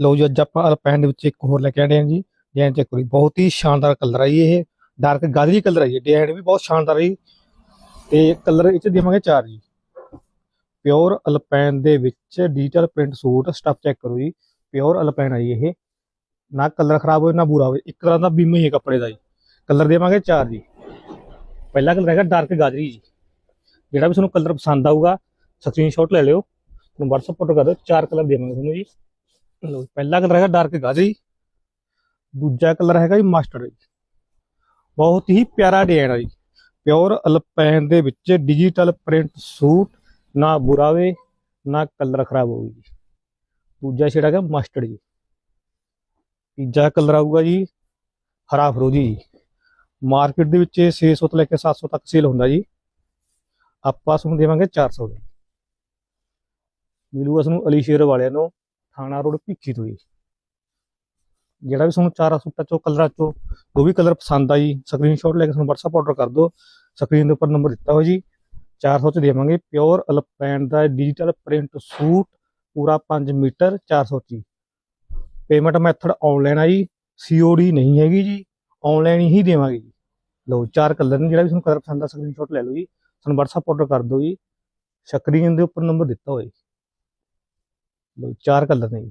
ਲਓ ਜੀ, ਅੱਜ ਆਪਾਂ ਅਲਪਾਈਨ ਦੇ ਵਿੱਚ ਇੱਕ ਹੋਰ ਲੈ ਕੇ ਆਏ ਹਾਂ ਜੀ ਡਿਜ਼ਾਈਨ ਚੈੱਕ ਕਰੋ ਬਹੁਤ ਹੀ ਸ਼ਾਨਦਾਰ ਕਲਰ ਆਈ ਇਹ। ਡਾਰਕ ਗਾਜਰੀ ਕਲਰ ਹੈ ਡਿਜ਼ਾਈਨ ਵੀ ਬਹੁਤ ਸ਼ਾਨਦਾਰ ਹੈ ਤੇ ਕਲਰ ਇਹ ਚ ਦੇਵਾਂਗੇ ਚਾਰ ਜੀ। ਪਿਓਰ ਅਲਪਾਈਨ ਦੇ ਵਿੱਚ digital print suit stuff check ਕਰੋ ਜੀ। ਪਿਓਰ ਅਲਪਾਈਨ ਹੈ ਇਹ। ਨਾ ਕਲਰ ਖਰਾਬ ਹੋਵੇ ਨਾ ਬੁਰਾ ਹੋਵੇ ਇੱਕ ਤਰ੍ਹਾਂ ਦਾ ਬੀਮਾ ਹੀ ਹੈ ਕੱਪੜੇ ਦਾ ਜੀ। ਕਲਰ ਦੇਵਾਂਗੇ ਚਾਰ ਜੀ। ਪਹਿਲਾ ਕਲਰ ਹੈਗਾ ਡਾਰਕ ਗਾਜਰੀ ਜੀ। ਜਿਹੜਾ ਵੀ ਤੁਹਾਨੂੰ ਕਲਰ ਪਸੰਦ ਆਊਗਾ ਸਕਰੀਨਸ਼ਾਟ ਲੈ ਲਿਓ। ਤੁਹਾਨੂੰ WhatsApp ਫੋਟੋ ਕਰ ਦਿਓ। ਚਾਰ ਕਲਰ ਦੇਵਾਂਗੇ ਤੁਹਾਨੂੰ ਜੀ। ਲਓ ਪਹਿਲਾ ਕਲਰ ਹੈਗਾ ਡਾਰਕ ਗਾਜਰੀ ਦੂਜਾ ਕਲਰ ਹੈਗਾ ਜੀ ਮਸਟਰਡ ਜੀ। ਬਹੁਤ ਹੀ ਪਿਆਰਾ ਡਿਜ਼ਾਈਨ ਹੈ ਜੀ। ਪਿਓਰ ਅਲਪੈਨ ਦੇ ਵਿੱਚ ਡਿਜੀਟਲ ਪ੍ਰਿੰਟ ਸੂਟ ਨਾ ਬੁਰਾਵੇ ਨਾ ਕਲਰ ਖਰਾਬ ਹੋਵੇ ਜੀ। ਦੂਜਾ ਸ਼ੇਡ ਹੈਗਾ ਮਸਟਰਡ ਜੀ। ਤੀਜਾ ਕਲਰ ਆਊਗਾ ਜੀ ਹਰਾ ਫਰੋਜੀ ਜੀ। ਮਾਰਕੀਟ ਦੇ ਵਿੱਚ ਇਹ 600 ਤੋਂ ਲੈ ਕੇ 700 ਤੱਕ ਸੇਲ ਹੁੰਦਾ ਜੀ। ਆਪਾਂ ਤੁਹਾਨੂੰ ਦੇਵਾਂਗੇ 400 ਦੇ। ਮਿਲੂਗਾ ਤੁਹਾਨੂੰ ਅਲੀ ਸ਼ੇਰ ਵਾਲਿਆਂ ਨੂੰ। ਥਾਣਾ ਰੋਡ ਭਿੱਖੀ ਤੋਂ ਜੀ। ਜਿਹੜਾ ਵੀ ਤੁਹਾਨੂੰ ਚਾਰਾ ਸੂਟਾਂ ਚੋਂ, ਕਲਰਾਂ ਚੋਂ ਉਹ ਵੀ ਕਲਰ ਪਸੰਦ ਆ ਆਈ ਸਕਰੀਨਸ਼ਾਟ ਲੈ ਕੇ ਤੁਹਾਨੂੰ WhatsApp ਆਰਡਰ ਕਰ ਦਿਓ। ਸਕਰੀਨ ਦੇ ਉੱਪਰ ਨੰਬਰ ਦਿੱਤਾ ਹੋਇਆ ਜੀ। 400 ਚ ਦੇਵਾਂਗੇ ਪਿਓਰ ਅਲਪੈਨ ਦਾ ਡਿਜੀਟਲ ਪ੍ਰਿੰਟ ਸੂਟ, ਪੂਰਾ 5 ਮੀਟਰ 400 ਚ ਪੇਮੈਂਟ ਮੈਥਡ ਆਨਲਾਈਨ ਆ ਜੀ। ਸੀਓਡੀ ਨਹੀਂ ਹੈਗੀ ਜੀ। ਆਨਲਾਈਨ ਹੀ ਦੇਵਾਂਗੇ ਜੀ। ਲਓ ਚਾਰ ਕਲਰ ਨੇ। ਜਿਹੜਾ ਵੀ ਤੁਹਾਨੂੰ ਕਲਰ ਪਸੰਦ ਆ ਸਕਰੀਨਸ਼ਾਟ ਲੈ ਲਓ ਜੀ। ਸਾਨੂੰ WhatsApp ਆਰਡਰ ਕਰ ਦਿਓ ਜੀ। ਸਕਰੀਨ ਦੇ ਉੱਪਰ ਨੰਬਰ ਦਿੱਤਾ ਹੋਇਆ ਜੀ। ਮਤਲਬ ਚਾਰ ਕਲਰ ਨੇ ਜੀ।